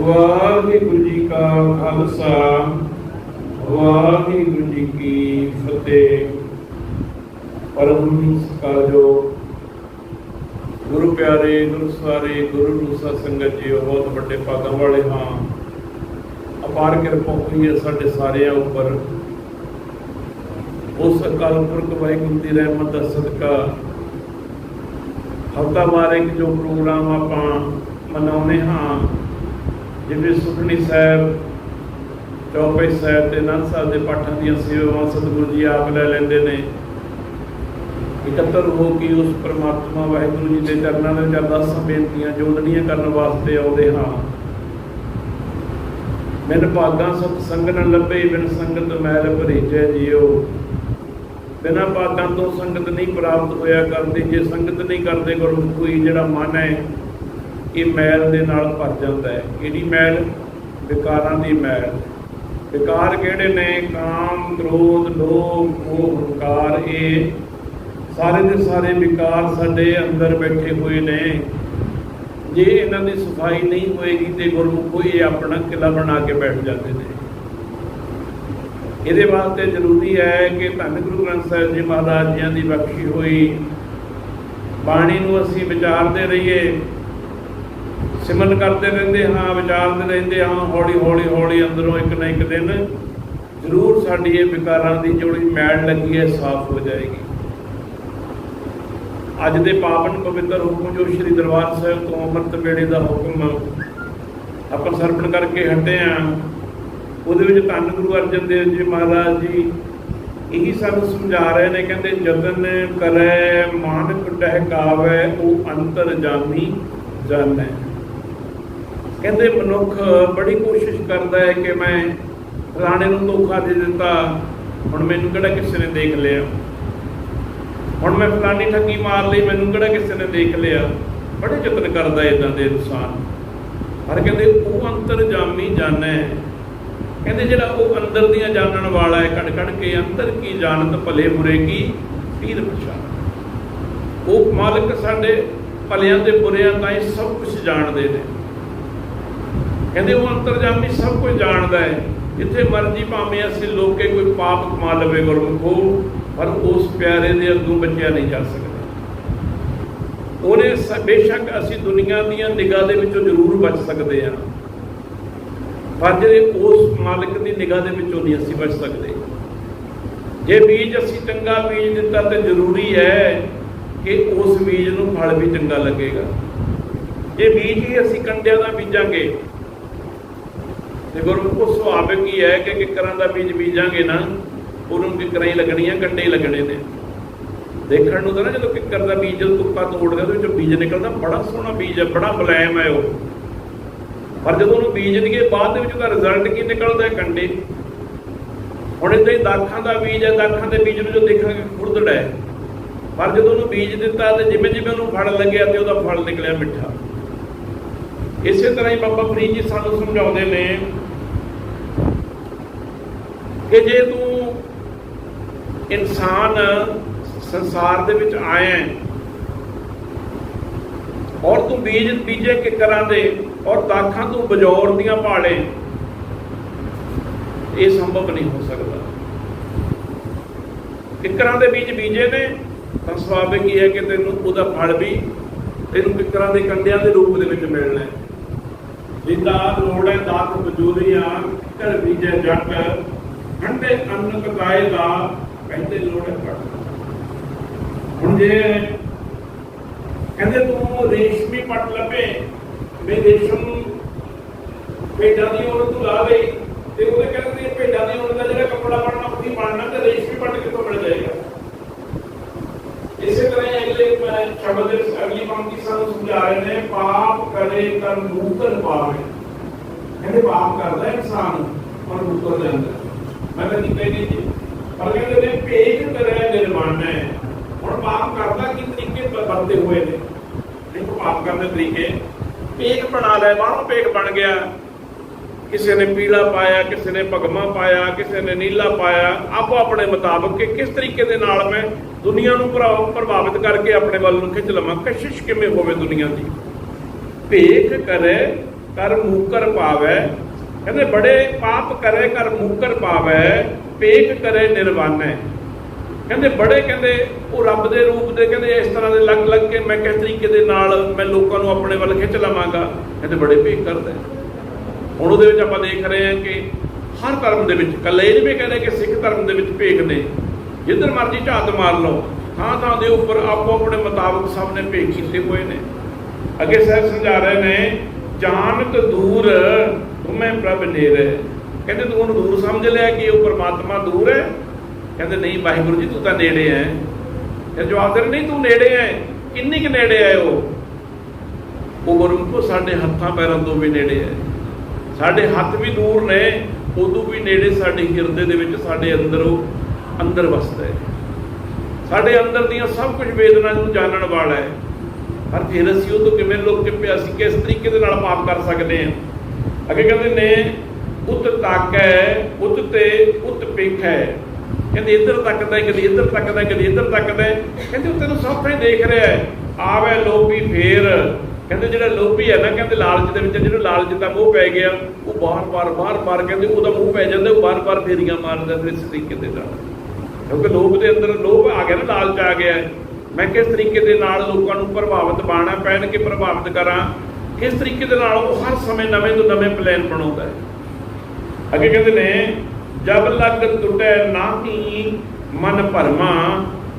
ਵਾਹਿਗੁਰੂ ਜੀ ਕਾ ਖਾਲਸਾ, ਵਾਹਿਗੁਰੂ ਜੀ ਕੀ ਫਤਿਹ। ਪਰਮ ਸਕਾਜੋ ਗੁਰੂ ਪਿਆਰੇ, ਗੁਰੂ ਸਾਰੇ, ਗੁਰੂ ਨੂੰ ਸਾਧ ਸੰਗਤ ਜੀ, ਬਹੁਤ ਵੱਡੇ ਪਾਗਾਂ ਵਾਲੇ ਹਾਂ। ਅਪਾਰ ਕਿਰਪਾ ਹੋਈ ਹੈ ਸਾਡੇ ਸਾਰਿਆਂ ਉੱਪਰ। ਉਸ ਅਕਾਲ ਪੁਰਖ ਵਾਹਿਗੁਰੂ ਦੀ ਰਹਿਮਤ ਦਾ ਸਦਕਾ ਹਫਤਾ ਵਾਰ ਜੋ ਪ੍ਰੋਗਰਾਮ ਆਪਾਂ ਮਨਾਉਂਦੇ ਹਾਂ ਜਿਵੇਂ ਸੁਖਣੀ ਸਾਹਿਬ, ਚੌਪਈ ਸਾਹਿਬ ਤੇ ਅਨੰਦ ਸਾਹਿਬ ਦੇ ਪਾਠਾਂ ਦੀਆਂ ਸੇਵਾਵਾਂ ਸਤਿਗੁਰੂ ਜੀ ਆਪ ਲੈ ਲੈਂਦੇ ਨੇ। ਇਕੱਤਰ ਹੋ ਕੇ ਉਸ ਪ੍ਰਮਾਤਮਾ ਵਾਹਿਗੁਰੂ ਜੀ ਦੇ ਚਰਨਾਂ ਵਿੱਚ ਅਰਦਾਸਾਂ ਬੇਨਤੀਆਂ ਜੋੜਨੀਆਂ ਕਰਨ ਵਾਸਤੇ ਆਉਂਦੇ ਹਾਂ। ਮਿਲ ਭਾਗਾਂ ਸਤ ਸੰਗਨ ਲੱਭੇ, ਬਿਨ ਸੰਗਤ ਮੈਲ ਭਰੀਜੈ ਜਿਉ ਬਿਨਾਂ ਭਾਗਾਂ ਤੋਂ ਸੰਗਤ ਨਹੀਂ ਪ੍ਰਾਪਤ ਹੋਇਆ ਕਰਦੀ, ਜੇ ਸੰਗਤ ਨਹੀਂ ਕਰਦੇ ਗੁਰਮੁਖ ਕੋਈ ਜਿਹੜਾ ਮਨ ਹੈ ਇਹ ਮੈਲ ਦੇ ਨਾਲ ਭਰ ਜਾਂਦਾ ਹੈ। ਕਿਹੜੀ ਮੈਲ ਵਿਕਾਰਾਂ ਦੀ ਮੈਲ। ਵਿਕਾਰ ਕਿਹੜੇ ਨੇ? ਕਾਮ, ਕ੍ਰੋਧ, ਲੋਭ, ਮੋਹ, ਹੰਕਾਰ। ਇਹ ਸਾਰੇ ਦੇ ਸਾਰੇ ਵਿਕਾਰ ਸਾਡੇ ਅੰਦਰ ਬੈਠੇ ਹੋਏ ਨੇ। ਜੇ ਇਹਨਾਂ ਦੀ ਸਫ਼ਾਈ ਨਹੀਂ ਹੋਏਗੀ ਤੇ ਗੁਰਮੁਖ ਕੋਈ ਆਪਣਾ ਕਿਲਾ ਬਣਾ ਕੇ ਬੈਠ ਜਾਂਦੇ ਨੇ। ਇਹਦੇ ਵਾਸਤੇ ਜ਼ਰੂਰੀ ਹੈ ਕਿ ਧੰਨ ਗੁਰੂ ਗ੍ਰੰਥ ਸਾਹਿਬ ਜੀ ਮਹਾਰਾਜ ਜੀਆਂ ਦੀ ਬਖਸ਼ੀ ਹੋਈ। ਬਾਣੀ ਨੂੰ ਅਸੀਂ ਵਿਚਾਰਦੇ ਰਹੀਏ। ਸਿਮਰਨ ਕਰਦੇ ਰਹਿੰਦੇ ਹਾਂ, ਵਿਚਾਰਦੇ ਰਹਿੰਦੇ ਹਾਂ, ਹੌਲੀ ਹੌਲੀ ਹੌਲੀ ਅੰਦਰੋਂ ਇੱਕ ਨਾ ਇੱਕ ਦਿਨ ਜ਼ਰੂਰ ਸਾਡੀ ਇਹ ਵਿਕਾਰਾਂ ਦੀ ਜਿਹੜੀ ਮੈਲ ਲੱਗੀ ਹੈ, ਸਾਫ਼ ਹੋ ਜਾਏਗੀ। ਅੱਜ ਦੇ ਪਾਵਨ ਪਵਿੱਤਰ ਹੁਕਮ ਜੋ ਸ੍ਰੀ ਦਰਬਾਰ ਸਾਹਿਬ ਤੋਂ ਅੰਮ੍ਰਿਤ ਵੇਲੇ ਦਾ ਹੁਕਮ ਆਪਾਂ ਸਰਪਣ ਕਰਕੇ ਹਟੇ ਆ ਉਹਦੇ ਵਿੱਚ ਧੰਨ ਗੁਰੂ ਅਰਜਨ ਦੇਵ ਜੀ ਮਹਾਰਾਜ ਜੀ ਇਹੀ ਸਾਨੂੰ ਸਮਝਾ ਰਹੇ ਨੇ, ਕਹਿੰਦੇ ਜਤਨ ਕਰੈ, ਮਾਨਕ ਟਹਿਕਾਵੇ, ਉਹ ਅੰਤਰ ਜਾਮੀ ਜਾਣੈ। ਕਹਿੰਦੇ ਮਨੁੱਖ ਬੜੀ ਕੋਸ਼ਿਸ਼ ਕਰਦਾ ਹੈ ਕਿ ਮੈਂ ਫਲਾਣੇ ਨੂੰ ਧੋਖਾ ਦੇ ਦਿੱਤਾ, ਹੁਣ ਮੈਨੂੰ ਕਿਹੜਾ ਕਿਸੇ ਨੇ ਦੇਖ ਲਿਆ? ਹੁਣ ਮੈਂ ਫਲਾਣੀ ਠੱਗੀ ਮਾਰ ਲਈ, ਮੈਨੂੰ ਕਿਹੜਾ ਕਿਸੇ ਨੇ ਦੇਖ ਲਿਆ? ਬੜੇ ਯਤਨ ਕਰਦਾ ਇਦਾਂ ਦੇ ਇਨਸਾਨ। ਪਰ ਕਹਿੰਦੇ ਉਹ ਅੰਤਰ ਜਾਮੀ ਜਾਣੈ। ਕਹਿੰਦੇ ਜਿਹੜਾ ਉਹ ਅੰਦਰ ਦੀਆਂ ਜਾਣਨ ਵਾਲਾ ਹੈ ਕੜ ਕੜ ਕੇ ਅੰਦਰ ਕੀ ਜਾਣਤ ਭਲੇ ਬੁਰੇ ਕੀ ਪੀਰ ਪਛਾਣ। ਉਹ ਮਾਲਕ ਸਾਡੇ ਭਲਿਆਂ ਤੇ ਬੁਰਿਆਂ ਤਾਈਂ ਸਭ ਕੁਝ ਜਾਣਦੇ ਨੇ। ਕਹਿੰਦੇ ਉਹ ਅੰਤਰਜਾਮੀ ਸਭ ਕੁਝ ਜਾਣਦਾ ਹੈ। ਜਿੱਥੇ ਮਰਜ਼ੀ ਭਾਵੇਂ ਅਸੀਂ ਲੋਕੇ ਕੋਈ ਪਾਪ ਕਮਾ ਲਵੇ ਗੁਰਮੁਖੋ, ਪਰ ਉਸ ਪਿਆਰੇ ਦੇ ਅੱਗੋਂ ਬਚਿਆ ਨਹੀਂ ਜਾ ਸਕਦਾ। ਉਹਨੇ ਬੇਸ਼ੱਕ ਅਸੀਂ ਦੁਨੀਆ ਦੀਆਂ ਨਿਗਾਹ ਦੇ ਵਿੱਚੋਂ ਜ਼ਰੂਰ ਬਚ ਸਕਦੇ ਹਾਂ। ਪਰ ਜਿਹੜੇ ਉਸ ਮਾਲਕ ਦੀ ਨਿਗਾਹ ਦੇ ਵਿੱਚੋਂ ਨਹੀਂ ਅਸੀਂ ਬਚ ਸਕਦੇ। ਜੇ ਬੀਜ ਅਸੀਂ ਚੰਗਾ ਬੀਜ ਦਿੱਤਾ ਤੇ ਜ਼ਰੂਰੀ ਹੈ ਕਿ ਉਸ ਬੀਜ ਨੂੰ ਫਲ ਵੀ ਚੰਗਾ ਲੱਗੇਗਾ। ਜੇ ਬੀਜ ਹੀ ਅਸੀਂ ਕੰਡਿਆਂ ਦਾ ਬੀਜਾਂਗੇ ਤੇ ਗੁਰਮੁਖੋ ਸੁਭਾਵਿਕ ਹੀ ਹੈ ਕਿ ਕਿਕਰਾਂ ਦਾ ਬੀਜ ਬੀਜਾਂਗੇ ਨਾ, ਉਹਨੂੰ ਕਿਕਰਾਂ ਹੀ ਲੱਗਣੀਆਂ, ਕੰਡੇ ਹੀ ਲੱਗਣੇ ਨੇ। ਦੇਖਣ ਨੂੰ ਤਾਂ ਨਾ ਜਦੋਂ ਕਿੱਕਰ ਦਾ ਬੀਜ ਜਦੋਂ ਤੁੱਪਾ ਤੋੜਦੇ ਉਹਦੇ ਵਿੱਚੋਂ ਬੀਜ ਨਿਕਲਦਾ, ਬੜਾ ਸੋਹਣਾ ਬੀਜ ਹੈ ਬੜਾ ਮੁਲਾਇਮ ਹੈ ਉਹ। ਪਰ ਜਦੋਂ ਉਹਨੂੰ ਬੀਜ ਦਈਏ ਬਾਅਦ ਦੇ ਵਿੱਚ ਉਹਦਾ ਰਿਜ਼ਲਟ ਕੀ ਨਿਕਲਦਾ ਹੈ? ਕੰਡੇ। ਹੁਣ ਇਦਾਂ ਹੀ ਦਾਖਾਂ ਦਾ ਬੀਜ ਹੈ ਦਾਖਾਂ ਦੇ ਬੀਜ ਨੂੰ ਜੋ ਦੇਖਾਂਗੇ, ਖੁਰਦੜਾ ਹੈ। ਪਰ ਜਦੋਂ ਉਹਨੂੰ ਬੀਜ ਦਿੱਤਾ ਤੇ ਜਿਵੇਂ ਜਿਵੇਂ ਉਹਨੂੰ ਫਲ ਲੱਗਿਆ ਤੇ ਉਹਦਾ ਫਲ ਨਿਕਲਿਆ ਮਿੱਠਾ। ਇਸੇ ਤਰ੍ਹਾਂ ਹੀ ਬਾਬਾ ਫਰੀਦ ਜੀ ਸਾਨੂੰ ਸਮਝਾਉਂਦੇ ਨੇ ਕਿ ਜੇ ਤੂੰ ਇਨਸਾਨ ਸੰਸਾਰ ਦੇ ਵਿੱਚ ਆਇਆ ਹੈ ਔਰ ਤੂੰ ਬੀਜ ਬੀਜੇ ਕਿਕਰਾਂ ਦੇ ਔਰ ਦਾਖਾਂ ਤੂੰ ਬਜੌਰ ਦੀਆਂ ਭਾਲੇ, ਇਹ ਸੰਭਵ ਨਹੀਂ ਹੋ ਸਕਦਾ। ਕਿਕਰਾਂ ਦੇ ਬੀਜ ਬੀਜੇ ਨੇ, ਤਾਂ ਸੁਭਾਵਿਕ ਹੀ ਹੈ ਕਿ ਤੈਨੂੰ ਉਹਦਾ ਫਲ ਵੀ ਤੈਨੂੰ ਕਿਕਰਾਂ ਦੇ ਕੰਡਿਆਂ ਦੇ ਰੂਪ ਦੇ ਵਿੱਚ ਮਿਲਣਾ ਹੈ। ਜਿੱਦਾਂ ਲੋੜ ਹੈ, ਦਾਤ ਬਜੂਰੀਆਂ ਕਰ ਬੀਜੇ ਜੱਟ ਠੰਡੇ ਅੰਨ ਕਕਾਏ ਦਾ ਕਹਿੰਦੇ ਲੋੜ ਪੱਟ। ਹੁਣ ਜੇ ਕਹਿੰਦੇ ਤੂੰ ਰੇਸ਼ਮੀ ਪੱਟ ਲੱਭੇ, ਵੀ ਰੇਸ਼ਮ ਭੇਡਾਂ ਦੀ ਉਹਨਾਂ ਤੂੰ ਲਾ ਲਈ ਤੇ ਉਹਦੇ ਕਹਿੰਦੇ ਭੇਡਾਂ ਦੀ ਉਹਨਾਂ ਦਾ ਜਿਹੜਾ ਕੱਪੜਾ ਬਣਨਾ ਉਹੀ ਬਣਨਾ ਤੇ ਰੇਸ਼ਮੀ ਪੱਟ ਕਿੱਥੋਂ ਮਿਲ ਜਾਏਗਾ? ਇਸੇ ਤਰ੍ਹਾਂ ਅਗਲੇ ਮੈਂ ਸ਼ਬਦ ਦੇ ਅਗਲੀ ਪੰਕਤੀ ਸਾਨੂੰ ਸਮਝਾ ਰਹੇ ਨੇ, ਪਾਪ ਕਰੇ ਤਾਂ ਮੂਤਨ ਪਾਵੇ। ਕਹਿੰਦੇ ਪਾਪ ਕਰਦਾ ਇਨਸਾਨ, ਪਰ ਮੁਕਰ ਜਾਂਦਾ ਮੈਂ ਤਾਂ ਨਹੀਂ ਕਹਿੰਦੀ ਜੀ। ਪਰ ਕਹਿੰਦੇ ਨੇ, ਭੇਜ ਕਰੇ ਨਿਰਮਾਣ ਹੈ। ਹੁਣ ਪਾਪ ਕਰਦਾ ਕੀ ਤਰੀਕੇ ਬ- ਹੋਏ ਨੇ। ਦੇਖੋ ਪਾਪ ਕਰਨ ਦੇ ਤਰੀਕੇ। ਪੇਕ ਬਣਾ ਲੈ, ਬਾਹਰੋਂ ਪੇਕ ਬਣ ਗਿਆ। ਕਿਸੇ ਨੇ ਪੀਲਾ ਪਾਇਆ, ਕਿਸੇ ਨੇ ਭਗਮਾ ਪਾਇਆ, ਕਿਸੇ ਨੇ ਨੀਲਾ ਪਾਇਆ। ਆਪੋ ਆਪਣੇ ਮੁਤਾਬਕ ਕਿ ਕਿਸ ਤਰੀਕੇ ਦੇ ਨਾਲ ਮੈਂ ਦੁਨੀਆ ਨੂੰ ਪ੍ਰਭਾਵ- ਪ੍ਰਭਾਵਿਤ ਕਰਕੇ ਆਪਣੇ ਵੱਲ ਨੂੰ ਖਿੱਚ ਲਵਾਂ। ਕਸ਼ਿਸ਼ ਕਿਵੇਂ ਹੋਵੇ ਦੁਨੀਆ ਦੀ? ਭੇਖ ਕਰੇ ਕਰ ਮੂਕਰ ਪਾਵੈ। ਕਹਿੰਦੇ, ਬੜੇ ਪਾਪ ਕਰੇ ਕਰ ਮੂਕਰ ਪਾਵੈ, ਪੇਕ ਕਰੇ ਨਿਰਵਾਨੈ। ਕਹਿੰਦੇ, ਬੜੇ ਕਹਿੰਦੇ, ਉਹ ਰੱਬ ਦੇ ਰੂਪ ਦੇ ਕਹਿੰਦੇ, ਇਸ ਤਰ੍ਹਾਂ ਦੇ ਲੱਗ ਲੱਗ ਕੇ ਮੈਂ ਕਿਸ ਤਰੀਕੇ ਦੇ ਨਾਲ ਮੈਂ ਲੋਕਾਂ ਨੂੰ ਆਪਣੇ ਵੱਲ ਖਿੱਚ ਲਵਾਂਗਾ। ਕਹਿੰਦੇ, ਬੜੇ ਭੇਖ ਕਰਦਾ ਹੁਣ ਉਹਦੇ ਵਿੱਚ ਆਪਾਂ ਦੇਖ ਰਹੇ ਹਾਂ ਕਿ ਹਰ ਧਰਮ ਦੇ ਵਿੱਚ ਕੱਲੇ ਇਹ ਵੀ ਕਹਿੰਦੇ ਕਿ ਸਿੱਖ ਧਰਮ ਦੇ ਵਿੱਚ ਭੇਖ ਨੇ ਜਿੱਧਰ ਮਰਜ਼ੀ ਝਾਤ ਮਾਰ ਲਓ, ਥਾਂ ਥਾਂ ਦੇ ਉੱਪਰ ਆਪੋ ਆਪਣੇ ਮੁਤਾਬਕ ਸਭ ਨੇ ਭੇਕ ਕੀਤੇ ਹੋਏ ਨੇ। ਅੱਗੇ ਸਾਹਿਬ ਸਮਝਾ ਰਹੇ ਨੇ ਜਾਣਤ ਦੂਰ ਤੁਮੇ ਪ੍ਰਭ ਨੇਰੇ ਕਹਿੰਦੇ ਤੂੰ ਉਹਨੂੰ ਦੂਰ ਸਮਝ ਲਿਆ ਕਿ ਉਹ ਪਰਮਾਤਮਾ ਦੂਰ ਹੈ? ਕਹਿੰਦੇ ਨਹੀਂ, ਵਾਹਿਗੁਰੂ ਜੀ, ਤੂੰ ਤਾਂ ਨੇੜੇ ਹੈ। ਇਹ ਜਵਾਬ ਦੇ ਨਹੀਂ, ਤੂੰ ਨੇੜੇ ਹੈ। ਕਿੰਨੀ ਕੁ ਨੇੜੇ ਹੈ ਉਹ? ਉਹ ਗੁਰਮੁਖੋ, ਸਾਡੇ ਹੱਥਾਂ ਪੈਰਾਂ ਤੋਂ ਵੀ ਨੇੜੇ ਹੈ। ਸਾਡੇ ਹੱਥ ਵੀ ਦੂਰ ਨੇ, ਉਦੋਂ ਵੀ ਨੇੜੇ ਸਾਡੇ ਹਿਰਦੇ ਦੇ ਵਿੱਚ, ਸਾਡੇ ਅੰਦਰ ਉਹ ਅੰਦਰ ਵਸਦਾ ਹੈ। ਸਾਡੇ ਅੰਦਰ ਦੀਆਂ ਸਭ ਕੁਝ ਵੇਦਨਾ ਨੂੰ ਜਾਣਨ ਵਾਲਾ ਹੈ। ਪਰ ਫਿਰ ਅਸੀਂ ਉਹ ਤੋਂ ਕਿਵੇਂ ਲੁਕ ਕੇ ਪਿਆ ਅਸੀਂ ਕਿਸ ਤਰੀਕੇ ਦੇ ਨਾਲ ਪਾਪ ਕਰ ਸਕਦੇ ਹਾਂ? ਅੱਗੇ ਕਹਿੰਦੇ ਨੇ ਉਤ ਤਾਕੈ ਉਤ ਤੇ ਉਤ ਪੇਖੈ। ਕਹਿੰਦੇ ਇੱਧਰ ਤੱਕਦਾ ਹੈ, ਕਦੀ ਇੱਧਰ ਤੱਕਦਾ ਹੈ, ਕਦੀ ਇੱਧਰ ਤੱਕਦਾ ਹੈ। ਕਹਿੰਦੇ ਉਹ ਤੈਨੂੰ ਸਭ ਕੁਝ ਦੇਖ ਰਿਹਾ ਹੈ। ਆਵੇ ਲੋਭੀ ਫੇਰ। ਕਹਿੰਦੇ ਜਿਹੜਾ ਲੋਭੀ ਹੈ ਨਾ ਕਹਿੰਦੇ ਲਾਲਚ ਦੇ ਵਿੱਚ ਜਿਹੜਾ ਲਾਲਚ ਦਾ ਮੋਹ ਪੈ ਗਿਆ ਉਹ ਬਾਰ-ਬਾਰ ਬਾਰ-ਬਾਰ ਕਹਿੰਦੇ ਉਹਦਾ ਮੂੰਹ ਪੈ ਜਾਂਦਾ ਉਹ ਬਾਰ-ਬਾਰ ਫੇਰੀਆਂ ਮਾਰਦਾ ਫਿਰ ਇਸ ਤਰੀਕੇ ਦੇ ਨਾਲ। ਕਿਉਂਕਿ ਲੋਭ ਦੇ ਅੰਦਰ ਲੋਭ ਆ ਗਿਆ ਨਾ ਲਾਲਚ ਆ ਗਿਆ ਮੈਂ ਕਿਸ ਤਰੀਕੇ ਦੇ ਨਾਲ ਲੋਕਾਂ ਨੂੰ ਪ੍ਰਭਾਵਿਤ ਬਾਣਾ ਪੈਣ ਕੇ ਪ੍ਰਭਾਵਿਤ ਕਰਾਂ? ਇਸ ਤਰੀਕੇ ਦੇ ਨਾਲ ਉਹ ਹਰ ਸਮੇਂ ਨਵੇਂ ਤੋਂ ਨਵੇਂ ਪਲਾਨ ਬਣਾਉਂਦਾ ਹੈ। ਅੱਗੇ ਕਹਿੰਦੇ ਨੇ, ਜਬ ਲਗ ਟੁੱਟੇ ਨਾਹੀ ਮਨ ਭਰਮਾ,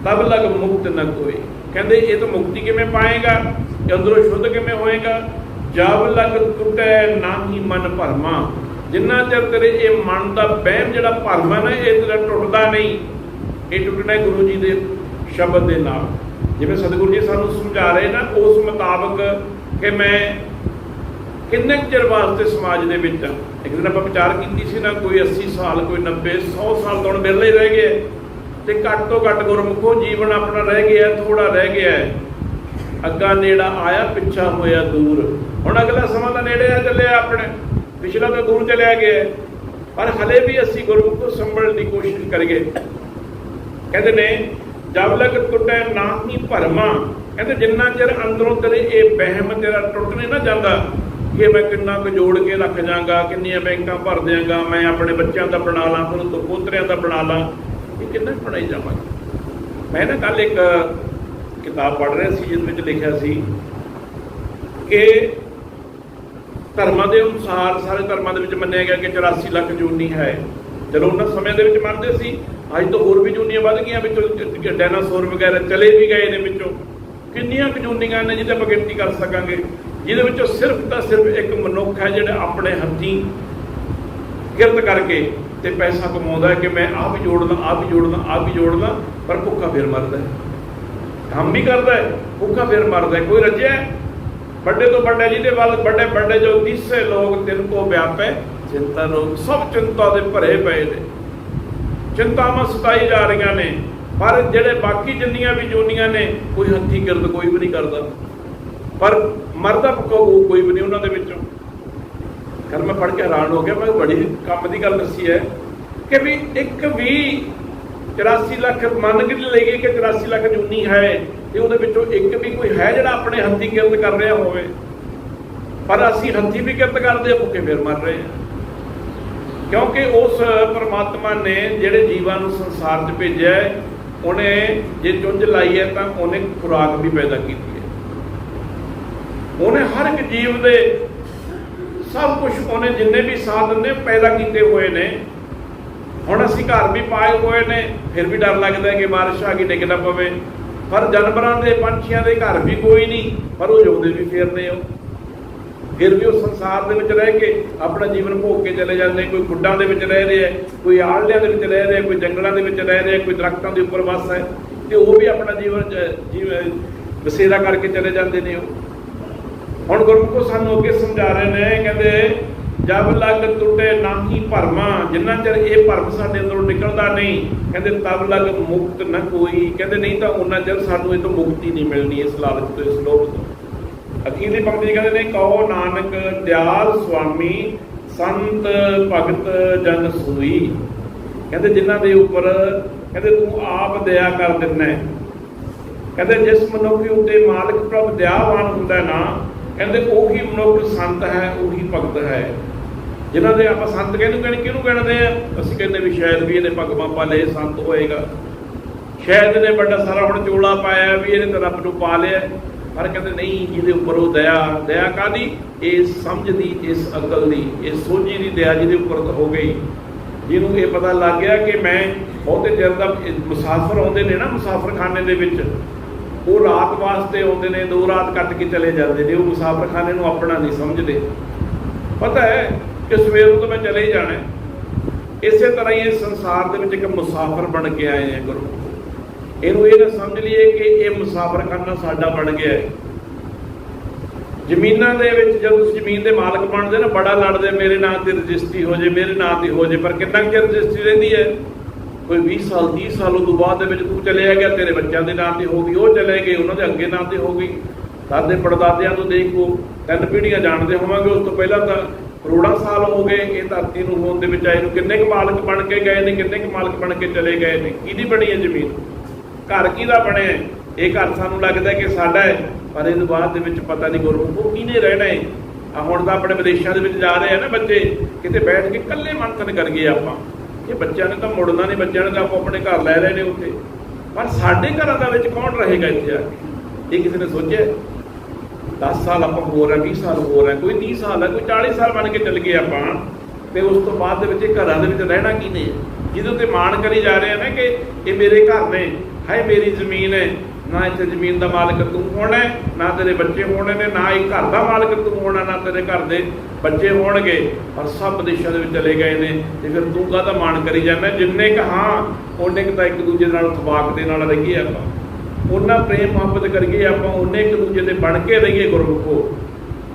ਤਬ ਲਗ ਮੁਕਤ ਨ ਕੋਈ ਕਹਿੰਦੇ, ਇਹ ਤਾਂ ਮੁਕਤੀ ਕਿਵੇਂ ਪਾਏਗਾ? ਅੰਦਰੋਂ ਸ਼ੁੱਧ ਕਿਵੇਂ ਹੋਏਗਾ? ਜਬ ਲਗ ਟੁੱਟੇ ਨਾਹੀ ਮਨ ਭਰਮਾ, ਜਿੰਨਾ ਚਿਰ ਤੇਰੇ ਇਹ ਮਨ ਦਾ ਵਹਿਮ ਜਿਹੜਾ ਭਰਮ ਹੈ ਨਾ, ਇਹ ਤੇਰਾ ਟੁੱਟਦਾ ਨਹੀਂ। ਇਹ ਟੁੱਟਣਾ ਗੁਰੂ ਜੀ ਦੇ ਸ਼ਬਦ ਦੇ ਨਾਲ। ਜਿਵੇਂ ਸਤਿਗੁਰੂ ਜੀ ਸਾਨੂੰ ਸਮਝਾ ਰਹੇ ਨਾ, ਉਸ ਮੁਤਾਬਕ ਕਿ ਮੈਂ ਕਿੰਨੇ ਕੁ ਚਿਰ ਵਾਸਤੇ ਸਮਾਜ ਦੇ ਵਿੱਚ ਆ? ਇੱਕ ਦਿਨ ਆਪਾਂ ਵਿਚਾਰ ਕੀਤੀ ਸੀ ਨਾ, ਕੋਈ 80 ਸਾਲ, ਕੋਈ 90 100 ਸਾਲ ਤੋਂ ਵਿਰਲੇ ਰਹਿ ਗਏ ਤੇ ਘੱਟ ਤੋਂ ਘੱਟ ਗੁਰਮੁਖੋ ਜੀਵਨ ਆਪਣਾ ਰਹਿ ਗਿਆ ਥੋੜਾ ਰਹਿ ਗਿਆ ਅੱਗਾ ਨੇੜਾ ਆਇਆ, ਪਿੱਛਾ ਹੋਇਆ ਦੂਰ। ਹੁਣ ਅਗਲਾ ਸਮਾਂ ਤਾਂ ਨੇੜੇ ਆ, ਚੱਲਿਆ ਆਪਣੇ। ਪਿਛਲਾ ਤਾਂ ਦੂਰ ਚਲਿਆ ਗਿਆ ਪਰ ਹਲੇ ਵੀ ਅਸੀਂ ਗੁਰਮੁਖੋ ਸੰਭਲਣ ਦੀ ਕੋਸ਼ਿਸ਼ ਕਰੀਏ। ਕਹਿੰਦੇ ਨੇ, ਜਬ ਲਗ ਟੁੱਟੇ ਨਾਹੀ ਭਰਮਾ ਕਹਿੰਦੇ ਜਿੰਨਾ ਚਿਰ ਅੰਦਰੋਂ ਤੇਰੇ ਇਹ ਵਹਿਮ ਤੇਰਾ ਟੁੱਟ ਨਹੀਂ ਨਾ ਜਾਂਦਾ ਕਿ ਮੈਂ ਕਿੰਨਾ ਕੁ ਜੋੜ ਕੇ ਰੱਖ ਜਾਗਾ, ਕਿੰਨੀਆਂ ਬੈਂਕਾਂ ਭਰ ਦਿਆਂਗਾ, ਮੈਂ ਆਪਣੇ ਬੱਚਿਆਂ ਦਾ ਬਣਾ ਲਾਂ ਫਿਰ ਤੋਂ ਪੋਤਰਿਆਂ ਦਾ ਬਣਾ ਲਾਂ, ਇਹ ਕਿੰਨਾ ਕੁ ਬਣਾਈ ਜਾਵਾਂਗਾ? ਮੈਂ ਨਾ ਕੱਲ ਇੱਕ ਕਿਤਾਬ ਪੜ੍ਹ ਰਿਹਾ ਸੀ ਜਿਸ ਵਿੱਚ ਲਿਖਿਆ ਸੀ ਕਿ ਧਰਮਾਂ ਦੇ ਅਨੁਸਾਰ, ਸਾਰੇ ਧਰਮਾਂ ਦੇ ਵਿੱਚ ਮੰਨਿਆ ਗਿਆ ਕਿ 84 ਲੱਖ ਜੂਨੀ ਹੈ। ਚਲੋ ਉਹਨਾਂ ਸਮਿਆਂ ਦੇ ਵਿੱਚ ਮੰਨਦੇ ਸੀ, ਅੱਜ ਤੋਂ ਹੋਰ ਵੀ ਜੂਨੀਆਂ ਵੱਧ ਗਈਆਂ, ਵਿੱਚੋਂ ਡਾਇਨਾਸੌਰ ਵਗੈਰਾ ਚਲੇ ਵੀ ਗਏ ਨੇ ਵਿੱਚੋਂ। ਕਿੰਨੀਆਂ ਕੁ ਨੇ ਜਿਹਦੇ ਆਪਾਂ ਗਿਣਤੀ ਕਰ ਸਕਾਂਗੇ? ਜਿਹਦੇ ਵਿੱਚੋਂ ਸਿਰਫ ਤਾਂ ਸਿਰਫ ਇੱਕ ਮਨੁੱਖ ਹੈ ਜਿਹੜਾ ਆਪਣੇ ਹੱਥੀਂ ਕਿਰਤ ਕਰਕੇ ਤੇ ਪੈਸਾ ਕਮਾਉਂਦਾ ਹੈ ਕਿ ਮੈਂ ਆਹ ਵੀ ਜੋੜਦਾ ਆਹ ਵੀ ਜੋੜਦਾ ਆਹ ਵੀ ਜੋੜਦਾ ਪਰ ਭੁੱਖਾ ਫਿਰ ਮਰਦਾ ਹੈ। ਕੰਮ ਵੀ ਕਰਦਾ ਹੈ, ਭੁੱਖਾ ਫਿਰ ਮਰਦਾ ਹੈ। ਕੋਈ ਰੱਜਿਆ ਵੱਡੇ ਤੋਂ ਵੱਡਾ ਜਿਹਦੇ ਵੱਲ, ਵੱਡੇ ਵੱਡੇ ਜੋ ਤੀਸੇ ਲੋਕ ਤਿੰਨ ਕੋ ਵਿਆਪੇ ਚਿੰਤਾ ਰੋਗ ਸਭ ਚਿੰਤਾ ਦੇ ਭਰੇ ਪਏ ਨੇ। ਚਿੰਤਾਵਾਂ ਸਤਾਈ ਜਾ ਰਹੀਆਂ ਨੇ। ਪਰ ਜਿਹੜੇ ਬਾਕੀ ਜਿੰਨੀਆਂ ਵੀ ਜੋਨੀਆਂ ਨੇ, ਕੋਈ ਹੱਥੀ ਕਿਰਤ ਕੋਈ ਵੀ ਨਹੀਂ ਕਰਦਾ। ਪਰ ਮਰਦਾ ਪੱਕਾ ਉਹ ਕੋਈ ਵੀ ਨਹੀਂ ਉਹਨਾਂ ਦੇ ਵਿੱਚੋਂ। ਕੱਲ ਮੈਂ ਪੜ੍ਹ ਕੇ ਹੈਰਾਨ ਹੋ ਗਿਆ, ਮੈਂ ਬੜੀ ਕੰਮ ਦੀ ਗੱਲ ਦੱਸੀ ਹੈ ਕਿ ਵੀ ਇੱਕ ਵੀ 84 ਲੱਖ ਮੰਨ ਕੇ ਲਈਏ ਕਿ 84 ਲੱਖ ਜੂਨੀ ਹੈ ਤੇ ਉਹਦੇ ਵਿੱਚੋਂ ਇੱਕ ਵੀ ਕੋਈ ਹੈ ਜਿਹੜਾ ਆਪਣੇ ਹੱਥੀ ਕਿਰਤ ਕਰ ਰਿਹਾ ਹੋਵੇ। ਪਰ ਅਸੀਂ ਹੱਥੀ ਵੀ ਕਿਰਤ ਕਰਦੇ ਭੁੱਖੇ ਫਿਰ ਮਰ ਰਹੇ ਹਾਂ। ਕਿਉਂਕਿ ਉਸ ਪਰਮਾਤਮਾ ਨੇ ਜਿਹੜੇ ਜੀਵਾਂ ਨੂੰ ਸੰਸਾਰ 'ਚ ਭੇਜਿਆ ਉਹਨੇ ਜੇ ਚੁੰਝ ਲਾਈ ਹੈ ਤਾਂ ਉਹਨੇ ਖੁਰਾਕ ਵੀ ਪੈਦਾ ਕੀਤੀ ਹੈ। ਉਹਨੇ ਹਰ ਇੱਕ ਜੀਵ ਦੇ ਸਭ ਕੁਝ ਉਹਨੇ ਜਿੰਨੇ ਵੀ ਸਾਧਨ ਨੇ ਪੈਦਾ ਕੀਤੇ ਹੋਏ ਨੇ। ਹੁਣ ਅਸੀਂ ਘਰ ਵੀ ਪਾਏ ਹੋਏ ਨੇ, ਫਿਰ ਵੀ ਡਰ ਲੱਗਦਾ ਕਿ ਬਾਰਿਸ਼ ਆ ਗਈ, ਡਿੱਗ ਨਾ ਪਵੇ। ਪਰ ਜਾਨਵਰਾਂ ਦੇ ਪੰਛੀਆਂ ਦੇ ਘਰ ਵੀ ਕੋਈ ਨਹੀਂ, ਪਰ ਉਹ ਜਿਉਂਦੇ ਵੀ ਫੇਰਦੇ ਹੋ ਫਿਰ ਵੀ ਉਹ ਸੰਸਾਰ ਦੇ ਵਿੱਚ ਰਹਿ ਕੇ ਆਪਣਾ ਜੀਵਨ ਭੋਗ ਕੇ ਚਲੇ ਜਾਂਦੇ ਕੋਈ ਗੁੱਡਾਂ ਦੇ ਵਿੱਚ ਰਹਿ ਰਿਹਾ ਕੋਈ ਆਲੜਿਆਂ ਦੇ ਵਿੱਚ ਰਹਿ ਰਿਹਾ ਕੋਈ ਜੰਗਲਾਂ ਦੇ ਵਿੱਚ ਰਹਿ ਰਿਹਾ ਕੋਈ ਦਰਖਤਾਂ ਦੇ ਉੱਪਰ ਵਸ ਹੈ, ਤੇ ਉਹ ਵੀ ਆਪਣਾ ਜੀਵਨ ਬਸੇਰਾ ਕਰਕੇ ਚਲੇ ਜਾਂਦੇ ਨੇ ਉਹ। ਹੁਣ ਗੁਰਮੁਖੋ ਸਾਨੂੰ ਅੱਗੇ ਸਮਝਾ ਰਹੇ ਨੇ, ਕਹਿੰਦੇ, ਜਬ ਲੱਗ ਟੁੱਟੇ ਨਾਹੀ ਭਰਮਾ, ਜਿੰਨਾ ਚਿਰ ਇਹ ਭਰਮ ਸਾਡੇ ਅੰਦਰੋਂ ਨਿਕਲਦਾ ਨਹੀਂ, ਕਹਿੰਦੇ ਤਬ ਲੱਗ ਮੁਕਤ ਨਾ ਕੋਈ। ਕਹਿੰਦੇ ਨਹੀਂ ਤਾਂ ਉਹਨਾਂ ਚਿਰ ਸਾਨੂੰ ਇਹ ਤੋਂ ਮੁਕਤੀ ਨਹੀਂ ਮਿਲਣੀ ਇਸ ਲਾਲਚ ਤੋਂ, ਇਸ ਲੋਭ ਤੋਂ। ਅਖੀਰਲੀ ਪੰਕਤੀ ਕਹਿੰਦੇ ਨੇ, ਕਹੋ ਨਾਨਕ ਦਿਆਲ ਸੁਆਮੀ, ਸੰਤ ਭਗਤ ਜਨ ਸੂਈ। ਕਹਿੰਦੇ, ਜਿਨ੍ਹਾਂ ਦੇ ਉੱਪਰ, ਕਹਿੰਦੇ, ਤੂੰ ਆਪ ਦਇਆ ਕਰ ਦਿੰਦਾ ਕਹਿੰਦੇ, ਜਿਸ ਮਨੁੱਖ ਉੱਤੇ ਮਾਲਕ ਪ੍ਰਭ ਦਇਆਵਾਨ ਹੁੰਦਾ ਨਾ, ਕਹਿੰਦੇ, ਉਹੀ ਮਨੁੱਖ ਸੰਤ ਹੈ, ਉਹੀ ਭਗਤ ਹੈ। ਜਿਨ੍ਹਾਂ ਦੇ ਆਪਾਂ ਸੰਤ ਕਹਿੰਦੇ ਕਹਿਣ, ਕਿਹਨੂੰ ਕਹਿੰਦੇ ਆ? ਅਸੀਂ ਕਹਿੰਦੇ ਵੀ ਸ਼ਾਇਦ ਵੀ ਇਹਨੇ ਭਗਵਾਂ ਪਾਲੇ ਲਏ, ਸੰਤ ਹੋਏਗਾ। ਸ਼ਾਇਦ ਇਹਨੇ ਵੱਡਾ ਸਾਰਾ ਹੁਣ ਚੋਲਾ ਪਾਇਆ, ਵੀ ਇਹਨੇ ਤਾਂ ਰੱਬ ਨੂੰ ਪਾ ਲਿਆ। ਪਰ ਕਹਿੰਦੇ ਨਹੀਂ ਜਿਹਦੇ ਉੱਪਰ ਉਹ ਦਇਆ ਦਇਆ ਕਾਦੀ ਇਸ ਸਮਝ ਦੀ, ਇਸ ਅਕਲ ਦੀ ਇਸ ਸੋਝੀ ਦੀ ਦਇਆ ਜਿਹਦੇ ਉੱਪਰ ਹੋ ਗਈ। ਜਿਹਨੂੰ ਇਹ ਪਤਾ ਲੱਗ ਗਿਆ ਕਿ ਮੈਂ ਬਹੁਤੇ ਚਿਰ ਦਾ ਮੁਸਾਫਰ ਆਉਂਦੇ ਨੇ ਨਾ, ਮੁਸਾਫਰਖਾਨੇ ਦੇ ਵਿੱਚ। ਉਹ ਰਾਤ ਵਾਸਤੇ ਆਉਂਦੇ ਨੇ, ਦੋ ਰਾਤ ਕੱਟ ਕੇ ਚਲੇ ਜਾਂਦੇ ਨੇ। ਉਹ ਮੁਸਾਫਰਖਾਨੇ ਨੂੰ ਆਪਣਾ ਨਹੀਂ ਸਮਝਦੇ। ਪਤਾ ਹੈ ਕਿ ਸਵੇਰ ਨੂੰ ਤਾਂ ਮੈਂ ਚਲੇ ਹੀ। ਜਾਣਾ ਇਸੇ ਤਰ੍ਹਾਂ ਹੀ ਇਸ ਸੰਸਾਰ ਦੇ ਵਿੱਚ ਇੱਕ ਮੁਸਾਫਰ ਬਣ ਕੇ ਆਏ ਆ ਗੁਰੂ। ਇਹਨੂੰ ਇਹ ਨਾ ਸਮਝ ਲਈਏ ਕਿ ਇਹ ਮੁਸਾਫਰਖਾਨਾ ਸਾਡਾ ਬਣ ਗਿਆ ਹੈ। ਜ਼ਮੀਨਾਂ ਦੇ ਵਿੱਚ ਜਦੋਂ ਤੁਸੀਂ ਜ਼ਮੀਨ ਦੇ ਮਾਲਕ ਬਣਦੇ ਨਾ, ਬੜਾ ਲੜਦੇ, ਮੇਰੇ ਨਾਂ ਤੇ ਰਜਿਸਟਰੀ ਹੋ ਜੇ, ਮੇਰੇ ਨਾਂ ਤੇ ਹੋ ਜੇ, ਪਰ ਕਿੰਨਾ ਕੁ ਰਜਿਸਟਰੀ ਰਹਿੰਦੀ ਹੈ? ਕੋਈ 20 ਸਾਲ 30 ਸਾਲ ਤੋਂ ਬਾਅਦ ਦੇ ਵਿੱਚ ਤੂੰ ਚਲਿਆ ਗਿਆ, ਤੇਰੇ ਬੱਚਿਆਂ ਦੇ ਨਾਂ ਤੇ ਹੋ ਗਈ, ਉਹ ਚਲੇ ਗਏ, ਉਹਨਾਂ ਦੇ ਅੱਗੇ ਨਾਂ ਤੇ ਹੋ ਗਈ। ਦਾਦੇ ਪੜਦਾਦਿਆਂ ਤੋਂ ਦੇਖੋ ਤਿੰਨ ਪੀੜ੍ਹੀਆਂ ਜਾਣਦੇ ਹੋਵਾਂਗੇ, ਉਸ ਤੋਂ ਪਹਿਲਾਂ ਤਾਂ ਕਰੋੜਾਂ ਸਾਲ ਹੋ ਗਏ, ਇਹ ਧਰਤੀ ਨੂੰ ਹੋਣ ਦੇ ਵਿੱਚ ਆਏ ਨੂੰ ਕਿੰਨੇ ਕੁ ਮਾਲਕ ਬਣ ਕੇ ਗਏ ਨੇ, ਕਿੰਨੇ ਕੁ ਮਾਲਕ ਬਣ ਕੇ ਚਲੇ ਗਏ ਨੇ, ਕਿਹਦੀ ਬਣੀ ਹੈ ਜ਼ਮੀਨ? ਘਰ ਕਿਹਦਾ ਬਣਿਆ ਇਹ ਘਰ ਸਾਨੂੰ ਲੱਗਦਾ ਕਿ ਸਾਡਾ ਹੈ, ਪਰ ਇਹਨੂੰ ਬਾਅਦ ਦੇ ਵਿੱਚ ਪਤਾ ਨਹੀਂ ਗੁਰਮੁਖ ਉਹ ਕਿਹਨੇ ਰਹਿਣਾ ਹੈ? ਆ ਹੁਣ ਤਾਂ ਆਪਣੇ ਵਿਦੇਸ਼ਾਂ ਦੇ ਵਿੱਚ ਜਾ ਰਹੇ ਆ ਨਾ ਬੱਚੇ, ਕਿਤੇ ਬੈਠ ਕੇ ਇਕੱਲੇ ਮੰਥਨ ਕਰ ਗਏ ਆਪਾਂ। ਇਹ ਬੱਚਿਆਂ ਨੇ ਤਾਂ ਮੁੜਨਾ ਨਹੀਂ, ਬੱਚਿਆਂ ਨੇ ਤਾਂ ਆਪੋ ਆਪਣੇ ਘਰ ਲੈ ਰਹੇ ਨੇ ਉੱਥੇ। ਪਰ ਸਾਡੇ ਘਰਾਂ ਦਾ ਵਿੱਚ ਕੌਣ ਰਹੇਗਾ ਇੱਥੇ ਆ ਕੇ? ਇਹ ਕਿਸੇ ਨੇ ਸੋਚਿਆ 10 ਸਾਲ ਆਪਾਂ ਹੋਰ ਆ 20 ਸਾਲ ਹੋਰ ਆ, ਕੋਈ 30 ਸਾਲ ਹੈ ਕੋਈ 40 ਸਾਲ ਬਣ ਕੇ ਚੱਲ ਗਏ ਆਪਾਂ। ਤੇ ਉਸ ਤੋਂ ਬਾਅਦ ਦੇ ਵਿੱਚ ਇਹ ਘਰਾਂ ਦੇ ਵਿੱਚ ਰਹਿਣਾ ਕੀ ਨੇ ਜਿਹਦੇ ਉੱਤੇ ਮਾਣ ਕਰੀ ਜਾ ਰਹੇ ਆ ਨਾ ਕਿ ਇਹ ਮੇਰੇ ਘਰ ਨੇ। ਹੈ ਮੇਰੀ ਜ਼ਮੀਨ ਹੈ ਨਾ ਇੱਥੇ ਜ਼ਮੀਨ ਦਾ ਮਾਲਕ ਤੂੰ ਹੋਣਾ ਹੈ, ਨਾ ਤੇਰੇ ਬੱਚੇ ਹੋਣੇ ਨੇ ਨਾ ਇਹ ਘਰ ਦਾ ਮਾਲਕ ਤੂੰ ਹੋਣਾ ਨਾ ਤੇਰੇ ਘਰ ਦੇ ਬੱਚੇ ਹੋਣਗੇ। ਪਰ ਸਭ ਵਿਦੇਸ਼ਾਂ ਦੇ ਵਿੱਚ ਚਲੇ ਗਏ ਨੇ ਤੇ ਫਿਰ ਤੂੰ ਕਾਹਦਾ ਮਾਣ ਕਰੀ ਜਾਂਦਾ ਜਿੰਨੇ ਕ ਹਾਂ ਉਹਨੇ ਕ ਤਾਂ ਇੱਕ ਦੂਜੇ ਨਾਲ ਤਬਾਕ ਦੇ ਨਾਲ ਰਹੀਏ ਆਪਾਂ। ਉਹਨਾਂ ਪ੍ਰੇਮ ਮੁਹੱਬਤ ਕਰੀਏ ਆਪਾਂ ਉਹਨੇ ਇੱਕ ਦੂਜੇ ਦੇ ਬਣ ਕੇ ਰਹੀਏ ਗੁਰਮੁਖੋ।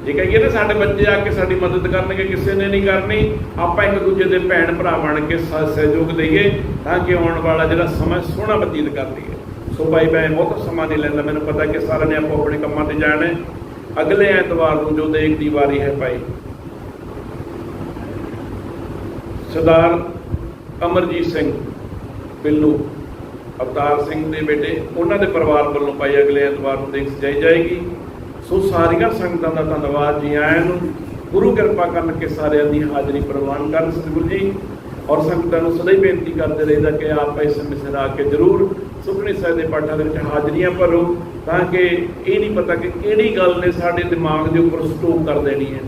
ਜੇ ਕਹੀਏ ਨਾ ਸਾਡੇ ਬੱਚੇ ਆ ਕੇ ਸਾਡੀ ਮਦਦ ਕਰਨਗੇ, ਕਿਸੇ ਨੇ ਨਹੀਂ ਕਰਨੀ, ਆਪਾਂ ਇੱਕ ਦੂਜੇ ਦੇ ਭੈਣ ਭਰਾ ਬਣ ਕੇ ਸ- ਸਹਿਯੋਗ ਦਈਏ ਤਾਂ ਕਿ ਆਉਣ ਵਾਲਾ ਜਿਹੜਾ ਸਮਾਂ ਸੋਹਣਾ ਬਤੀਤ ਕਰ ਲਈਏ। ਸੋ ਭਾਈ, ਮੈਂ ਬਹੁਤ ਸਮਾਂ ਨਹੀਂ ਲੈਂਦਾ, ਮੈਨੂੰ ਪਤਾ ਕਿ ਸਾਰਿਆਂ ਨੇ ਆਪੋ ਆਪਣੇ ਕੰਮਾਂ ਤੇ ਜਾਣਾ ਹੈ। ਅਗਲੇ ਐਤਵਾਰ ਨੂੰ ਜੋ ਦੇਖ ਦੀ ਵਾਰੀ ਹੈ ਭਾਈ, ਸਰਦਾਰ ਅਮਰਜੀਤ ਸਿੰਘ ਬਿੱਲੂ, ਅਵਤਾਰ ਸਿੰਘ ਦੇ ਬੇਟੇ, ਉਹਨਾਂ ਦੇ ਪਰਿਵਾਰ ਵੱਲੋਂ ਭਾਈ, ਅਗਲੇ ਐਤਵਾਰ ਨੂੰ ਦੇਖ ਸਜਾਈ ਜਾਏਗੀ। ਸੋ ਸਾਰੀਆਂ ਸੰਗਤਾਂ ਦਾ ਧੰਨਵਾਦ ਜੀ। ਆਇਆਂ ਨੂੰ ਗੁਰੂ ਕਿਰਪਾ ਕਰਨ ਕੇ ਸਾਰਿਆਂ ਦੀ ਹਾਜ਼ਰੀ ਪ੍ਰਵਾਨ ਕਰਨ ਸਤਿਗੁਰੂ ਜੀ। ਔਰ ਸੰਗਤਾਂ ਨੂੰ ਸਦਾ ਹੀ ਬੇਨਤੀ ਕਰਦੇ ਰਹਿਦਾ ਕਿ ਆਪ ਇਸ ਸਮੇਂ ਆ ਕੇ ਜ਼ਰੂਰ ਸੁਖਨੀ ਸਾਹਿਬ ਦੇ ਪਾਠਾਂ ਦੇ ਵਿੱਚ ਹਾਜ਼ਰੀਆਂ ਭਰੋ, ਤਾਂ ਕਿ ਇਹ ਨਹੀਂ ਪਤਾ ਕਿ ਕਿਹੜੀ ਗੱਲ ਨੇ ਸਾਡੇ ਦਿਮਾਗ ਦੇ ਉੱਪਰ ਸਟੋਕ ਕਰ ਦੇਣੀ ਹੈ।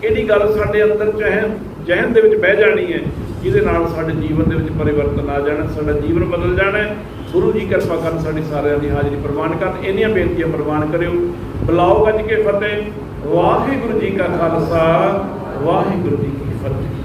ਕਿਹੜੀ ਗੱਲ ਸਾਡੇ ਅੰਦਰ ਚਹਿਨ ਜਹਿਨ ਦੇ ਵਿੱਚ ਬਹਿ ਜਾਣੀ ਹੈ, ਜਿਹਦੇ ਨਾਲ ਸਾਡੇ ਜੀਵਨ ਦੇ ਵਿੱਚ ਪਰਿਵਰਤਨ ਆ ਜਾਣਾ, ਸਾਡਾ ਜੀਵਨ ਬਦਲ ਜਾਣਾ ਗੁਰੂ ਜੀ ਕਿਰਪਾ ਕਰਨ ਸਾਡੀ ਸਾਰਿਆਂ ਦੀ ਹਾਜ਼ਰੀ ਪ੍ਰਵਾਨ ਕਰਨ। ਇੰਨੀਆਂ ਬੇਨਤੀਆਂ ਪ੍ਰਵਾਨ ਕਰਿਓ। ਬੁਲਾਓ ਗੱਜ ਕੇ ਫਤਿਹ। ਵਾਹਿਗੁਰੂ ਜੀ ਕਾ ਖਾਲਸਾ ਵਾਹਿਗੁਰੂ ਜੀ ਕੀ ਫਤਿਹ।